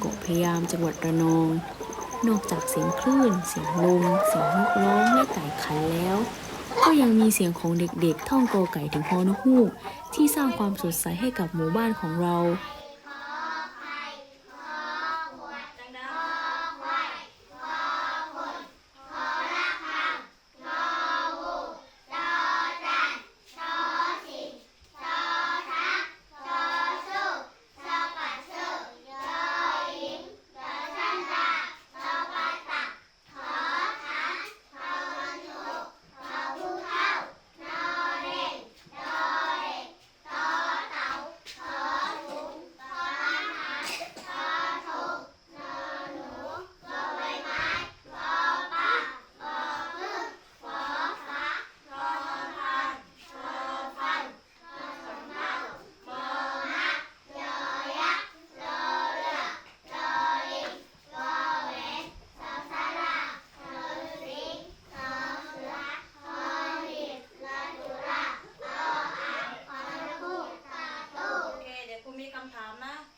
โกนบนเกาะพะยามจังหวัดระนอง นอกจากเสียงคลื่น เสียงลม เสียงนกร้องและไก่ขันแล้ว ก็ยังมีเสียงของเด็กๆ ท่องโกไก่ถึงฮอนกฮูกที่สร้างความสดใสให้กับหมู่บ้านของเรา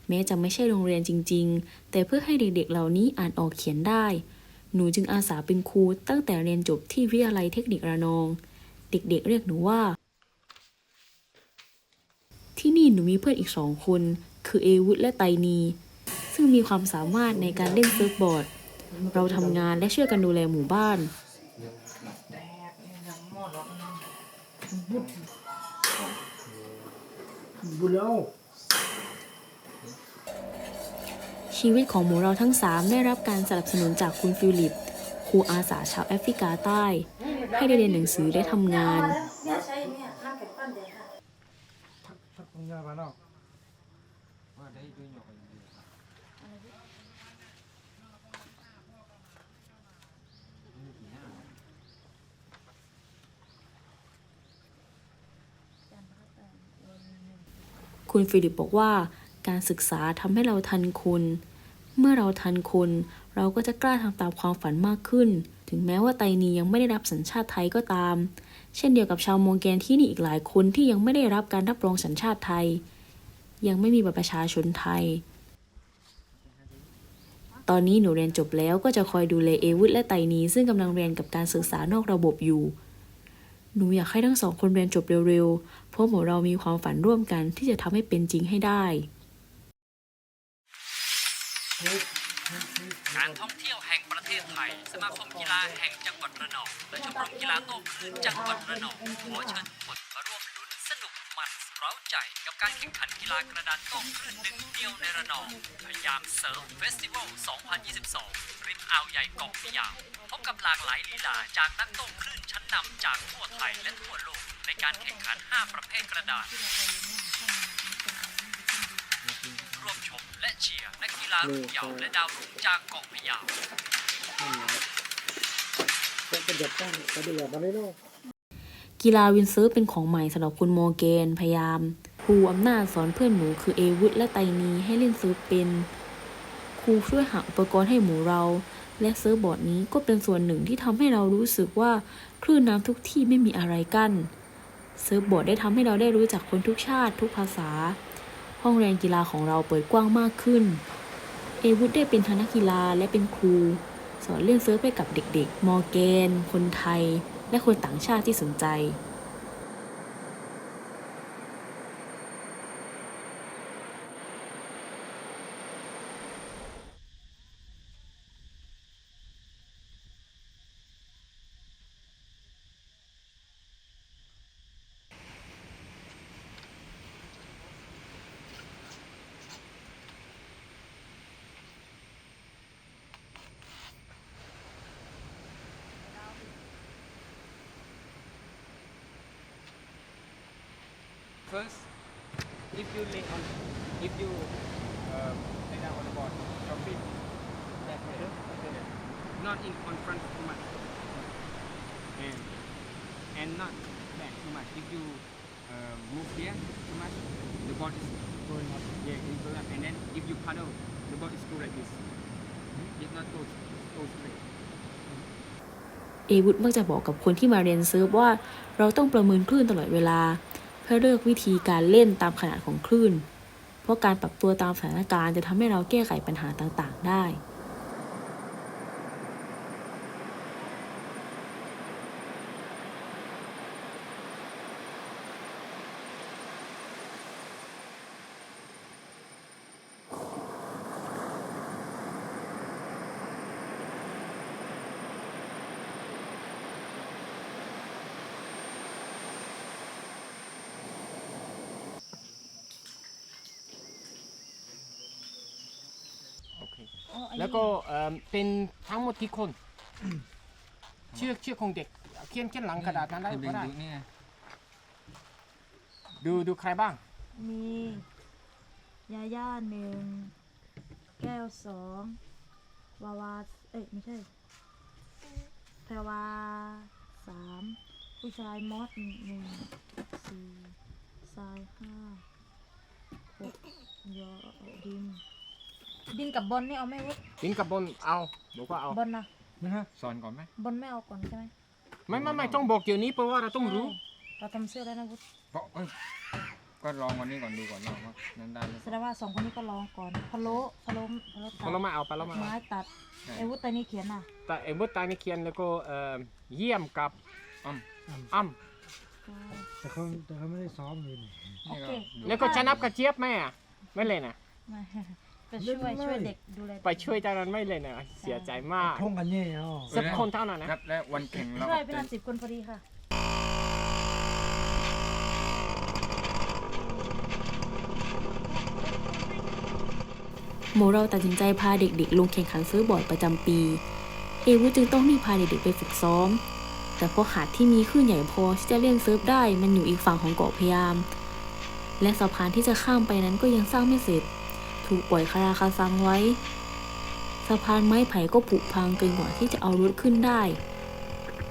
แม้จะไม่ใช่โรงเรียนจริง ๆ แต่เพื่อให้เด็กๆเหล่านี้อ่านออกเขียนได้ หนูจึงอาสาเป็นครูตั้งแต่เรียนจบที่วิทยาลัยเทคนิคระนอง เด็กๆ เรียกหนูว่า ที่นี่หนูมีเพื่อนอีกสองคน คือเอวุฒและไตนี ซึ่งมีความสามารถในการเล่นเซิร์ฟบอร์ด เราทำงานและช่วยกันดูแลหมู่บ้านบุญแล้ว ชีวิตของหมูเราทั้งสามได้รับการสนับสนุนจากคุณฟิลิป ครูอาสาชาวแอฟริกาใต้ ให้ได้เรียนหนังสือและทำงาน คุณฟิลิปบอกว่าการศึกษาทำให้เราทันคน เมื่อเราทันคน เราก็จะกล้าทำตามความฝันมากขึ้น ถึงแม้ว่าไตนียังไม่ได้รับสัญชาติไทยก็ตาม เช่นเดียวกับชาวโมงแกนที่นี่อีกหลายคนที่ยังไม่ได้รับการรับรองสัญชาติไทย ยังไม่มีบัตรประชาชนไทย ตอนนี้หนูเรียนจบแล้วก็จะคอยดูแลเอวุฒและไตนีซึ่งกำลังเรียนกับการศึกษานอกระบบอยู่หนูอยากให้ทั้งสองคนเรียนจบเร็วๆ เพราะหมูเรามีความฝันร่วมกันที่จะทำให้เป็นจริงให้ได้ การท่องเที่ยวแห่งประเทศไทย สมาคมกีฬาแห่งจังหวัดระนอง และชมรมกีฬาโต้คลื่นจังหวัดระนองขอเชิญทุกคนมาร่วมลุ้นสนุกมันเร้าใจกับการแข่งขันกีฬากระดานโต้คลื่นหนึ่งเดียวในระนองพยายามเซิร์ฟเฟสติวัล 2022 ริมอ่าวใหญ่เกาะพะยาพบกับหลากหลายลีลาจากนักโต้คลื่นชั้นนำจากทั่วไทยและทั่วโลกในการแข่งขัน 5 ประเภทกระดาน เชียร์นักกีฬารุ่นเยาว์และดาวรุ่งจากเกาะพะเยาจะกระดับตั้งกระดิ่งมาได้เนาะกีฬาวินเซิร์ฟเป็นของใหม่สำหรับคุณโมเกนพยายามครูอำนาจสอนเพื่อนหนูคือเอวุฒและไตนีให้เล่นเซิร์ฟเป็นครูช่วยหาอุปกรณ์ให้หมูเรา และเซิร์ฟบอร์ดนี้ก็เป็นส่วนหนึ่งที่ทำให้เรารู้สึกว่าคลื่นน้ำทุกที่ไม่มีอะไรกั้นเซิร์ฟบอร์ดได้ทำให้เราได้รู้จักคนทุกชาติทุกภาษา ห้องเรียนกีฬาของเราเปิดกว้างมากขึ้น เอวุฒได้เป็นทั้งนักกีฬาและเป็นครู สอนเล่นเซิร์ฟให้กับเด็กๆ มอร์แกน คนไทย และคนต่างชาติที่สนใจ First, if you lay on, if you um, lay down on the board, drop it that way, okay. not in on front too much, and and not back too much. If you uh, move here too much, the board is going up. Yeah, it goes up, and then if you paddle, the board is go like this. It's not go go straight. เอวุฒมักจะบอกกับคนที่มาเรียนเซิร์ฟว่า เราต้องประเมินคลื่นตลอดเวลาเพื่อเลือกวิธีการเล่นตามขนาดของคลื่น เพราะการปรับตัวตามสถานการณ์จะทำให้เราแก้ไขปัญหาต่างๆ ได้ แล้วก็เอ่อเป็นทั้งหมดกี่คนชื่อชื่อของเด็กเขียนเขียนหลังกระดาษนั้นได้ก็ได้ดูดูใครบ้าง มียาย่าหนึ่งแก้วสองวาวาเอ้ยไม่ใช่แพรวาสามผู้ชายมอสหนึ่งสี่ทรายห้าหกยอดิน ดินกับบอลนี่เอาไหมวุฒดินกับบนเอาบอกว่าเอาบอลนะนะฮะสอนก่อนไหมบอลไม่เอาก่อนใช่ไหมไม่ไม่ไม่ต้องบอกเดี๋ยวนี้เพราะว่าเราต้องรู้ใช่เราทำเสื้อแล้วนะวุฒเพราะเอ้ยก็ลองวันนี้ก่อนดูก่อนเนาะว่านั้นได้หรือแสเปล่าดงว่าสองคนนี้ก็ลองก่อนพะโล้พะโล้พะโล้พอเรามาเอาไปแล้วมาเอาไม้ตัดใช่ไอ้วุฒตอนนี้เขียนน่ะแต่เอ็มเบอร์ตายในเขียนแล้วก็เอ่อเยี่ยมกับอ้อมอ้ำแต่เขาแต่เขาไม่ได้ซ้อมเลยนี่โอนี่เคก็ดูแล้วก็ชนะกับเจี๊ยบไหมอะไม่เล่นอะมา ไปช่วยช่วยเด็กดูแลไปช่วยตอนนั้นไม่เล่นอะเสียใจมากทงกันเนี่ยอ๋อสิบคนเท่านั้นนะแล้วแล้ววันแข่งเราช่วยก็พี่เป็นันนสิบคนพอดีค่ะหมูเราตัดสินใจพาเด็กๆ ลงแข่งขันซื้อบอร์ดประจำปี เอวุธจึงต้องรีบพาเด็กๆไปฝึกซ้อม แต่เพราะหาดที่มีคลื่นใหญ่พอที่จะเล่นเซิร์ฟได้มันอยู่อีกฝั่งของเกาะพะยาม และสะพานที่จะข้ามไปนั้นก็ยังสร้างไม่เสร็จ ถูกปล่อยคาราคาซังไว้ สะพานไม้ไผ่ก็ผุพังเกินกว่าที่จะเอารถขึ้นได้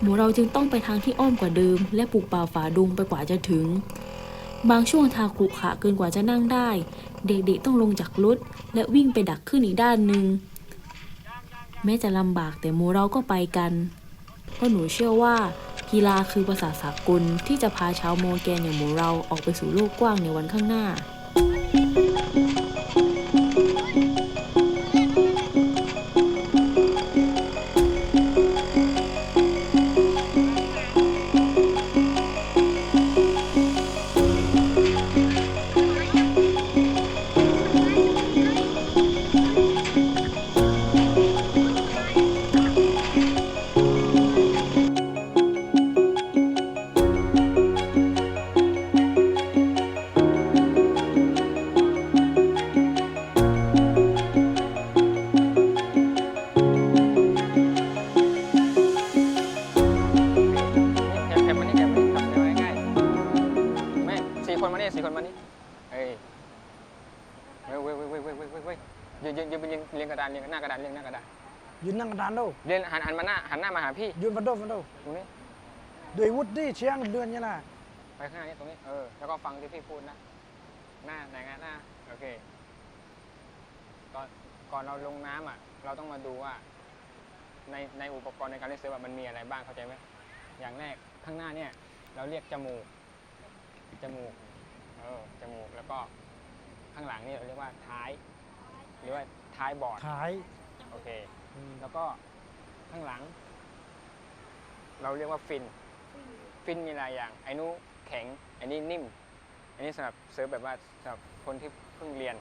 หมูเราจึงต้องไปทางที่อ้อมกว่าเดิม และปลูกป่าฝาดงไปกว่าจะถึง บางช่วงทางขรุขระเกินกว่าจะนั่งได้ เด็กๆต้องลงจากรถและวิ่งไปดักขึ้นอีกด้านหนึ่งแม้จะลำบากแต่หมูเราก็ไปกันเพราะหนูเชื่อว่ากีฬาคือภาษาสากลที่จะพาชาวโมแกนอย่างหมูเราออกไปสู่โลกกว้างในวันข้างหน้า ยืนนั่งกระดานดูเรียนหันหันมาหน้าหันหน้ามาหาพี่ยืนฟันโดฟันโดตรงนี้ด้วยวุฒิดิเชียงเดือนเนี่ยนะไปข้างหน้านี้ตรงนี้เออแล้วก็ฟังที่พี่พูดนะหน้าไหนงหน้าโอเคก่อนก่อนเราลงน้ำอะ เราต้องมาดูว่า ในในอุปกรณ์ในการเล่นเซิร์ฟอะมันมีอะไรบ้างเข้าใจไหมอย่างแรกข้างหน้าเนี่ย เราเรียกจมูกจมูกเออจมูกแล้วก็ข้างหลังนี่เราเรียกว่าท้าย หรือว่าท้ายบอร์ดขายโอเค แล้วก็ข้างหลัง เราเรียกว่าฟิน ฟินมีหลายอย่างไอ้นู้แข็งไอ้นี่นิ่ม อันนี้สำหรับเซิร์ฟแบบว่าสำหรับคนที่เพิ่งเรียน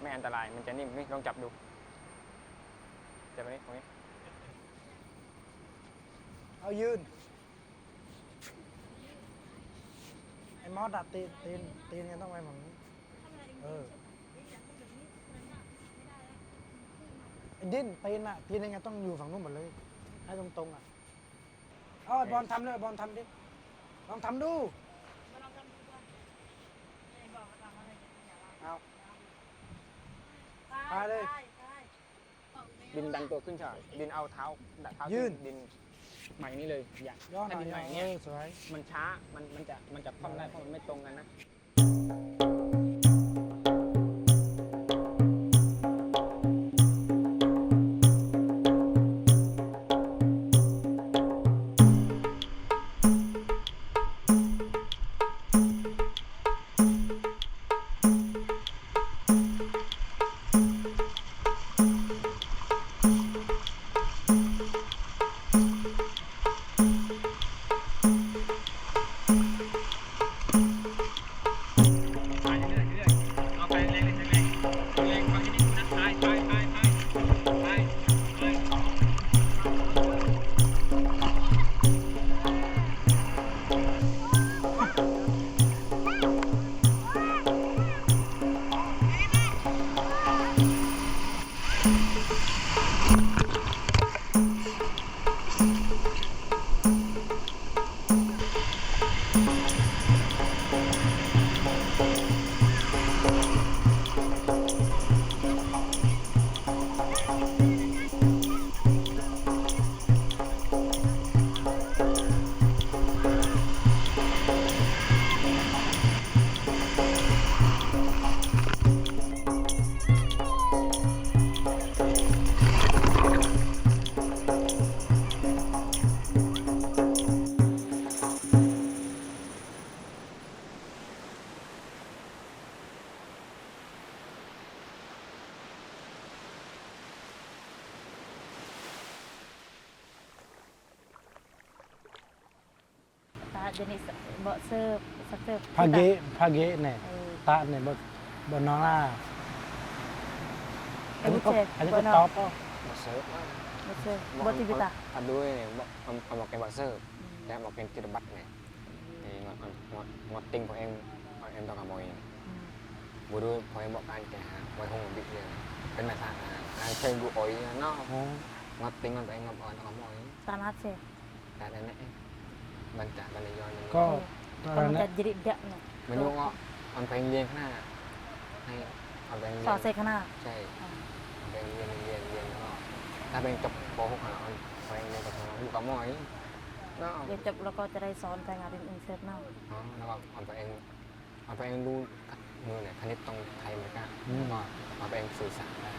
ไม่อันตรายมันจะนิ่มนี่ลองจับดูจับตรงนี้ตรงนี้ เอายืน ไอ้มอสอะตีนตีนตีนกันต้องไปเหมือนเออไอ้ ดิ้นตีนอะตีนยังไงต้องอยู่ฝั่งนู้นหมดเลย ให้ตรงๆอะเอาไอ้บอลทำเลยบอลทำดิลองทำดูเอา ไปเลยดินดันตัวขึ้นฉากดินเอาเท้าดัเท้ายื่ขึ้น ดินใหม่นี้เลยอย่าย้อนหน่ถ้าอยดินใหม่เอเนี้ยอสวยมันช้ามันมันจะมันจะคว่ำได้เพราะมันไม่ตรงกันนะ Jenis bok serp serp pagi pagi nih เออ tak nih buat buat nora Eh, Ini kok, bucek, ini buat kok nora. top kok. Bak serp lah. bok serp bok tiba ta Aduh ini, bak om om pakai bak serp. Ya pakai tidak bat nih. Thì ngọt ngọt ngọt ngọt tinh của em của em tao cả mồi. Bữa đôi của em bọc anh kẻ mồi không bị liền. Bên này thằng anh chơi vụ ổi nó Oh. ngọt tinh ngọt em ngọt ổi tao cả mồi. ตานัดเส Tại đây nè. Bên trả bên này do nên ก็ตตออนนนั้จะนจริตเดะเนี่ยมันยุ่งอะมันไปเรียนข้างหน้าให้เอาไปเรียสอนเซขนาดใช่เอาไปเรียนเรียนเรียน แล้วก็ถ้าเป็นจบป .6 อะเอาไปเรียนกับน้องอยู่กับหมอยเนาะเรียนจบแล้วก็จะได้สอนภาษาอังกฤษเสร็จเนาะอ๋อแล้วก็เอาไปเองเอาไปเองรู้มือเนี่ยคณิตตรงไทยมันก็แล้วก็เอาไปเองสื่อสารได้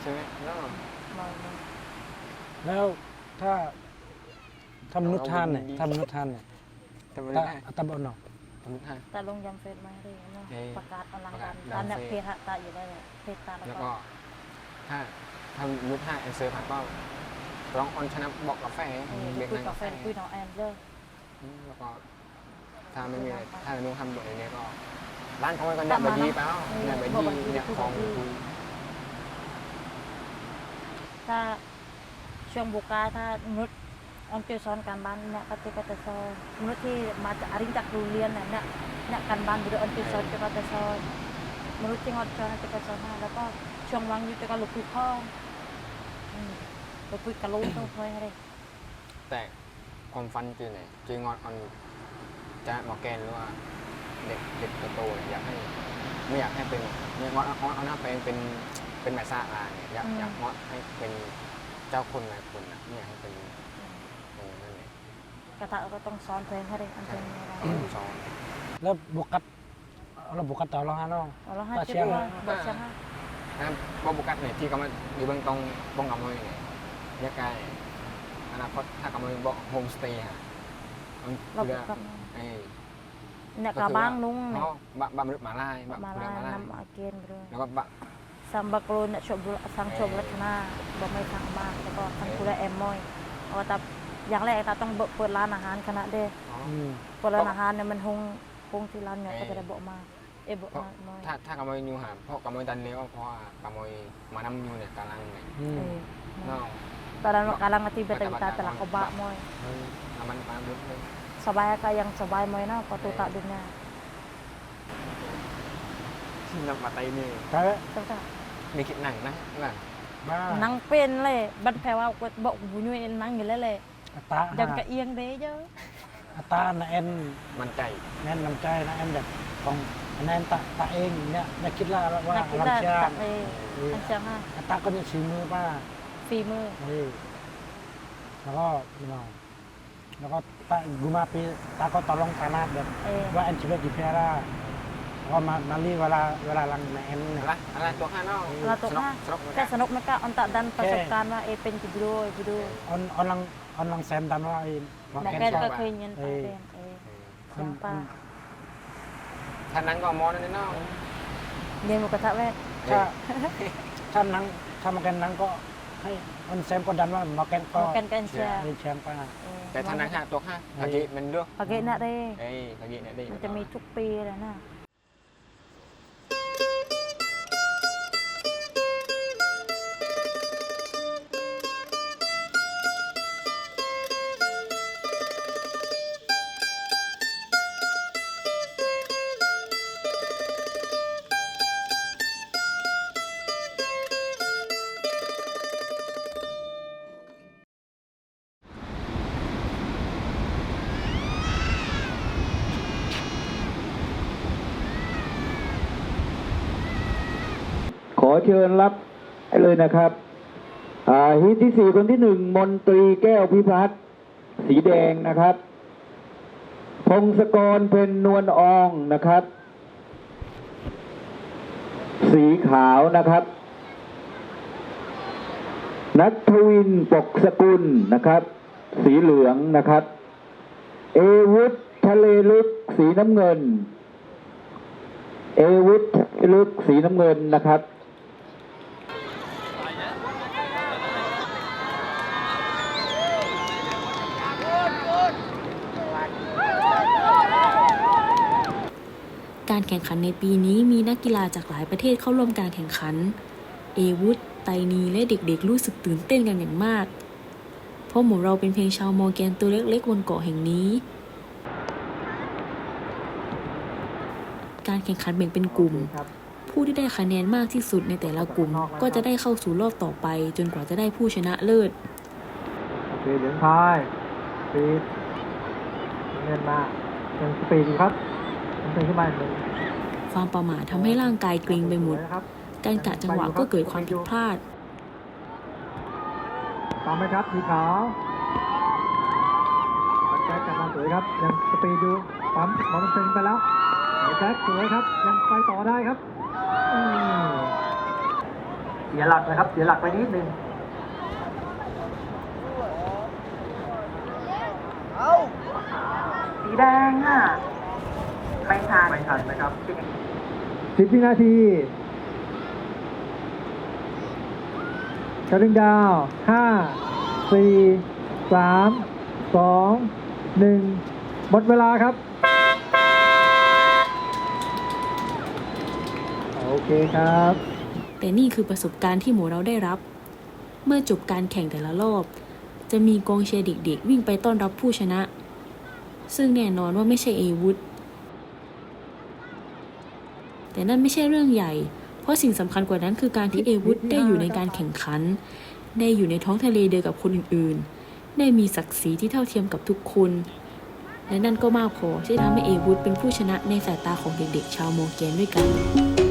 ใช่ไหมเนาะมองมองแล้วถ้า ทำนุษย์ทานเนี่ยทำนุษย์ทานเนี่ยทำไม่ตาได้ตาบอดเนาะทำไม่ได้แต่ลงยำเฟซมาได้เนาะเอ่อประกาศอลังการประกาศตามเนี่ยดังเฟซ เพหะตาอยู่ได้เนี่ยเพจตาแล้แล้ววก็ก็ถ้าทำยุทธห้าแอนเซอร์ผ่านก็ร้องออนชนะบอกกาแฟเออเบียกคุยนั่งกับกาแฟแฟนคุยน้องแอนเลยอืมแล้วก็ถ้าไม่มีอะไรถ้านุ้งทำแบบนี้ก็ร้านเขาก็เนี่ยบะยีเปล่าเนี่ยบะยีเนี่ยของคุยถ้าช่วงบุกาถ้ามนุษย์ ออนเจอสอนการบ้านเนี่ยก็จะก็จะสอนมนุษย์ที่มาจากอริงจากรงเรียนเนี่ยเนี่ยเนี่ยการบ้านบริออนเจอสอนจะก็จะสอนมนุษย์ที่งอดสอนจะก็สอนให้แล้วก็ช่วงวังอยู่จะก็ลูกคุยข้ออืมลูกคุยกระลุกต้องคอยให้ได้แต่ความฟันคือเนี่ยคืองอนออนจะมอแกนหรือว่าเด็กเด็กโตอยากให้ไม่อยากให้เป็นเนี่ยงอนเอาเอาหน้าไปเป็นเป็นแม่ซาอาเนี่ยอยากอยากงอให้เป็นเจ้าคุณนายคุณนะไม่อยากให้เป็น กระทะก็ต้องสอนเพลงให้ได้อันเพลงไม่ได้สอนแล้วบุกัดเราบุกัดต่อรองฮะน้องเอาละห้าปลาเจ็ดเชียงว่าบทเชียงห้านะครับพวกบุกัดเนี่ยที่เขามาอยู่เบื้องตรงบ้องกับมือเนี่ยเรียกไกลอนาคตถ้ากับมือบอกโฮมสเตย์ฮะมันเราคือบุกกับไอ้เนี่ยกระบ้างนุ่งเพเนี่ยราะบะบะมนุษย์หมาลายบะมาเรืลาอหมาลายนำอาเกนไปด้วยแล้วก็บะสัมบักโลเนี่ยชมสังชมลักษณะบ่ไม่ทางมากแล้วก็ทางคุระแอมมอยเอาแต่ อย่างแรกตาต้องเปิดร้านอาหารขณะเด้อ๋ออืม เปิดร้านอาหารเนี่ยมันหงหงที่ร้านเนี่ยก็จะได้บอกมา เอ้บอกเพราะมามอยถ้าถ้ากำมวยยูหาเพราะกำมวยดันเลี้ยวเพราะว่ากำมวยมานำยูเนี่ยกำลังเนี่ยอืมเออเนาะตอนนั้นกำลังอธิบายตาตลาดกบะมอยเออน้ำมันปลาบึ้งเลยสบายก็ยังสบายมอยนะพอตัวตาดุนเนี่ยน้ำมาไตนี่แต่ตั้งแต่มีคิดหนังนะว่าบ้านังเป็นเลยบัดแป ลว่าบอกบุญยนังอยู่แล้วเลยอัตรายังกะเอียงเด้เยอะอัตรานะเอ็นมันใจแน่นน้ำใจนะเอ็นแบบของแน่นตาตาเองเนี่ยอยากคิดล่าว่านักกีลำฬาเชียตังกเองอันเชียงห้าอัตราก็จะชี้มือป้า ฝีมือเออแล้วก็พี่น้องแล้วก็ตากูมาปีตาก็ตอลองตานาแบบเออ ว่าเอ็นชีวิตกี่เพล่าแล้วก็มามาลีเวลาเวลาลังนะเอ็นเนี่ยอะไรอะไรตัวห้าเนาะเราตกห้าสนุกแค่สนุกนะก็อันตะดันประสบการณ์ว่าเอเป็นจิบดูจิบดู ออนออนลัง ออนลังแซมดันว่าไอ้ลองแต่แกนแกชอบก็อะเคยเงินไปเรียนเออคเสียนงป้าท่านั้นก็มอนั่นเนาะเรียนหมูกระทะแว่ถ้าถ้านังถ้ามาแกนนังก็ให้ออนแซมก็ดันว่ามาแกนก็กันกันเชียร์มีแชมป์ป้าแต่ท่านั้นห้าตัวห้าตะกี้มันเลือกปาเกตน่ะเด้เอ้ยตะกี้เนี่ยได้มันจะมีทุ กปีเชิญรับได้เลยนะครับอ่าฮีทที่สี่คนที่หนึ่งมนตรีแก้วพิพัฒน์สีแดงนะครับ พงศกรเพนนวลอองนะครับ สีขาวนะครับ นัทวินปกสกุลนะครับ สีเหลืองนะครับ เอวุฒทะเลลึกสีน้ำเงิน เอวุฒลึกสีน้ำเงินนะครับ แข่งขันในปีนี้มีนักกีฬาจากหลายประเทศเข้าร่วมการแข่งขัน เอวุฒไตนีและเด็กๆ รู้สึกตื่นเต้นกันอย่างมาก เพราะหมู่เราเป็นเพียงชาวมอร์แกนตัวเล็กๆบนเกาะแห่งนี้ การแข่งขันแบ่งเป็นกลุ่ม ผู้ที่ได้คะแนนมากที่สุดในแต่ละกลุ่ม ก็จะได้เข้าสู่รอบต่อไป จนกว่าจะได้ผู้ชนะเลิศโอเคเหลืองพายสปีดเงินมายังสปีดอยู่ครับมันเความประมาททำให้ร่างกายเกร็งไปหมดนะครับการกะจังหวะก็เกิดความผิดพลาดตามไหมครับสีขาวแจ็คกลับมาสวยครับ ยังสปีดอยู่ปั๊มบอลมันเป็นไปแล้วแจ็คสวยครับ ยังไปต่อได้ครับอืมเสียหลักนะครับ เสียหลักไปนิดนึงสีแดงอะไม่ทันไม่ทันนะครับ สิบวินาทีกระดึงดาวห้าสี่สามสองหนึ่งหมดเวลาครับ โอเคครับ แต่นี่คือประสบการณ์ที่หมูเราได้รับ เมื่อจบการแข่งแต่ละรอบ จะมีกองเชียร์เด็กๆ วิ่งไปต้อนรับผู้ชนะ ซึ่งแน่นอนว่าไม่ใช่เอวุธ แต่นั่นไม่ใช่เรื่องใหญ่ เพราะสิ่งสำคัญกว่านั้นคือการที่เอวุธได้อยู่ในการแข่งขัน ได้อยู่ในท้องทะเลเดียวกับคนอื่นๆ ได้มีศักดิ์ศรีที่เท่าเทียมกับทุกคนและนั่นก็มากพอที่ทำให้เอวุธเป็นผู้ชนะในสายตาของเด็กๆ ชาวโมอร์แกนด้วยกัน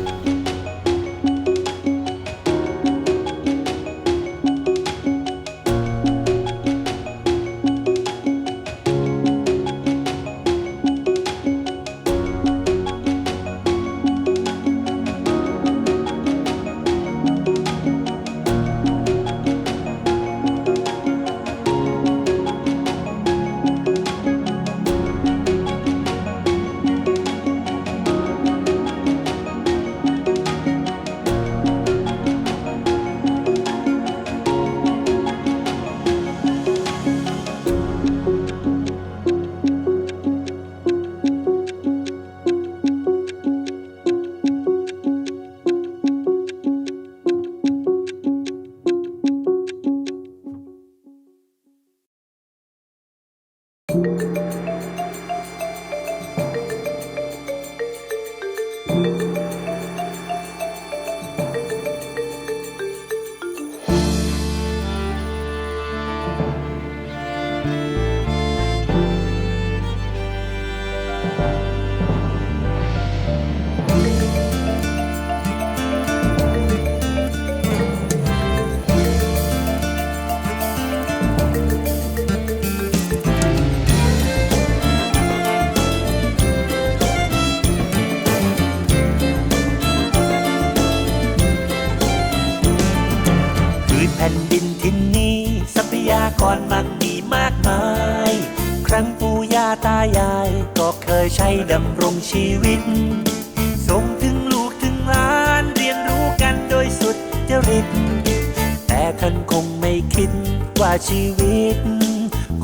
ว่าชีวิต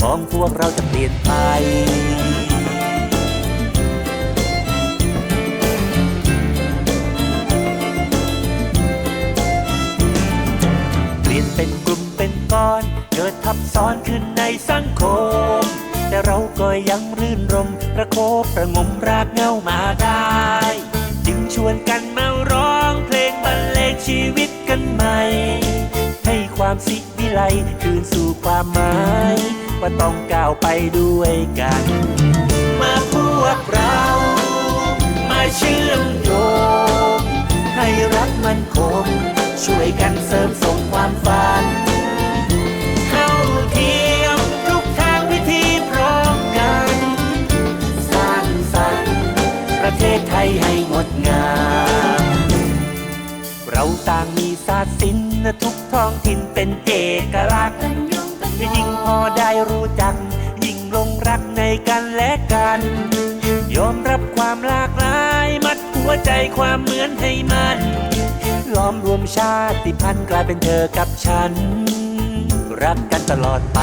ของพวกเราจะเปลี่ยนไป เปลี่ยนเป็นกลุ่มเป็นก้อนเกิดทับซ้อนขึ้นในสังคม แต่เราก็ยังรื่นรมประโคบประงมรากเงามาได้ จึงชวนกันมาร้องเพลงบรรเลงชีวิตกันใหม่ ให้ความสิ ไร คืนสู่ความหมาย ว่าต้องก้าวไปด้วยกัน มาพวกเรา มาเชื่อมโยงให้รักมันคงช่วยกันเสริมส่งความฝัน ทุกท้องถิ่นเป็นเอกลักษณ์ยิ่งพอได้รู้จัก ยิ่งลงรักในกันและกัน ยอมรับความหลากหลาย มัดหัวใจความเหมือนให้มันล้อมรวมชาติพันธุ์กลายเป็นเธอกับฉัน รักกันตลอดไป